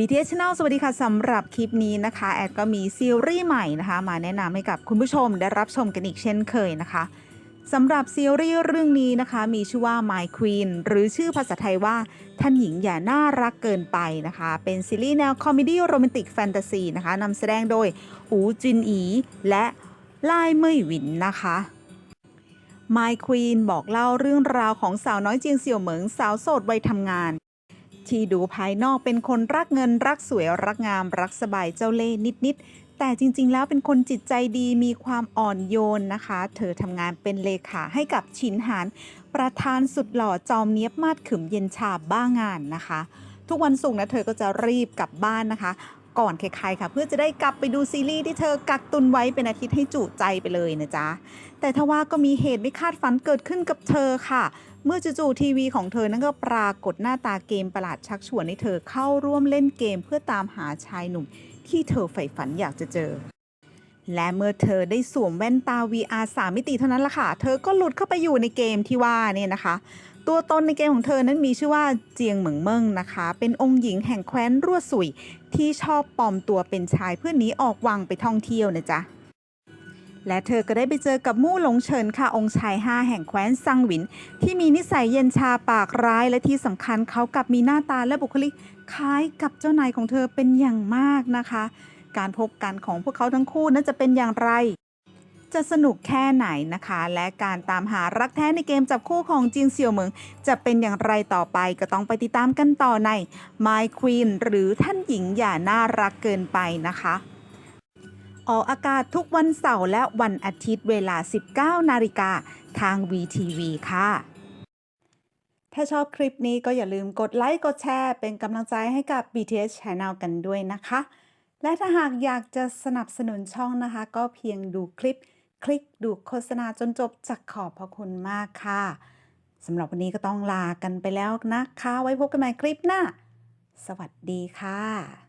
BTS Channel สวัสดีค่ะสำหรับคลิปนี้นะคะ แอดก็มีซีรีส์ใหม่นะคะ มาแนะนำให้กับคุณผู้ชมได้รับชมกันอีกเช่นเคยนะคะสำหรับซีรีส์เรื่องนี้นะคะ มีชื่อว่า My Queen หรือชื่อภาษาไทยว่าท่านหญิงอย่าน่ารักเกินไปนะคะ เป็นซีรีส์แนวคอมเมดี้โรแมนติกแฟนตาซีนะคะนำแสดงโดยอูจินอีและไล่เมยหวินนะคะ My Queen บอกเล่าเรื่องราวของสาวน้อยเจียงเสี่ยวเหมิงสาวโสดวัยทำงาน ที่ดูภายนอกเป็นคนรักเงินรักสวยรักงามรักสบายเจ้าเล่ห์นิด ๆ แต่จริง ๆ แล้วเป็นคนจิตใจดีมีความอ่อนโยนนะคะ เธอทำงานเป็นเลขาให้กับชินหานประธานสุดหล่อจอมเนียบมาดขึมเย็นชาบ้างานนะคะ ทุกวันศุกร์นะเธอก็จะรีบกลับบ้านนะคะ ก่อนใครๆค่ะ เพื่อจะได้กลับไปดูซีรีส์ที่เธอกักตุนไว้เป็นอาทิตย์ให้จุใจไปเลยนะจ๊ะ แต่ทว่าก็มีเหตุไม่คาดฝันเกิดขึ้นกับเธอค่ะ เมื่อจู่ๆทีวีของเธอนั้นก็ปรากฏหน้าตาเกมประหลาดชักชวนให้เธอเข้าร่วมเล่นเกมเพื่อตามหาชายหนุ่ม ที่เธอใฝ่ฝันอยากจะเจอและเมื่อเธอได้สวมแว่นตา VR 3 มิติเท่านั้นละค่ะ เธอก็หลุดเข้าไปอยู่ในเกมที่ว่าเนี่ยนะคะ ตัวตนในเกมของเธอนั้นมีชื่อว่าเจียงเหมิงเมิงนะคะ เป็นองค์หญิงแห่งแคว้นรั่วสุย ที่ชอบปลอมตัวเป็นชายเพื่อหนีออกวังไปท่องเที่ยวนะจ๊ะและเธอก็ได้ไปเจอกับมู่หลงเฉินค่ะองค์ชายห้าแห่งแคว้นซังหวิน ที่มีนิสัยเย็นชาปากร้ายและที่สำคัญเขากลับมีหน้าตาและบุคลิกคล้ายกับเจ้านายของเธอเป็นอย่างมากนะคะ การพบกันของพวกเขาทั้งคู่นั้นจะเป็นอย่างไร จะสนุกแค่ไหนนะคะ และการตามหารักแท้ในเกมจับคู่ของจินเซียวเหมิง จะเป็นอย่างไรต่อไปก็ต้องไปติดตามกันต่อใน My Queen หรือท่านหญิงอย่าน่ารักเกินไปนะคะออกอากาศทุกวันเสาร์และวันอาทิตย์เวลา 19 นาฬิกาทาง VTV ค่ะ ถ้าชอบคลิปนี้ก็อย่าลืมกดไลค์ กดแชร์ เป็นกำลังใจให้กับ BTS Channel กันด้วยนะคะ และถ้าหากอยากจะสนับสนุนช่องนะคะ ก็เพียงดูคลิป คลิกดูโฆษณาจนจบจากขอบพระคุณมากค่ะสำหรับวันนี้ก็ต้องลากันไปแล้วนะคะ ไว้พบกันใหม่คลิปหน้า สวัสดีค่ะ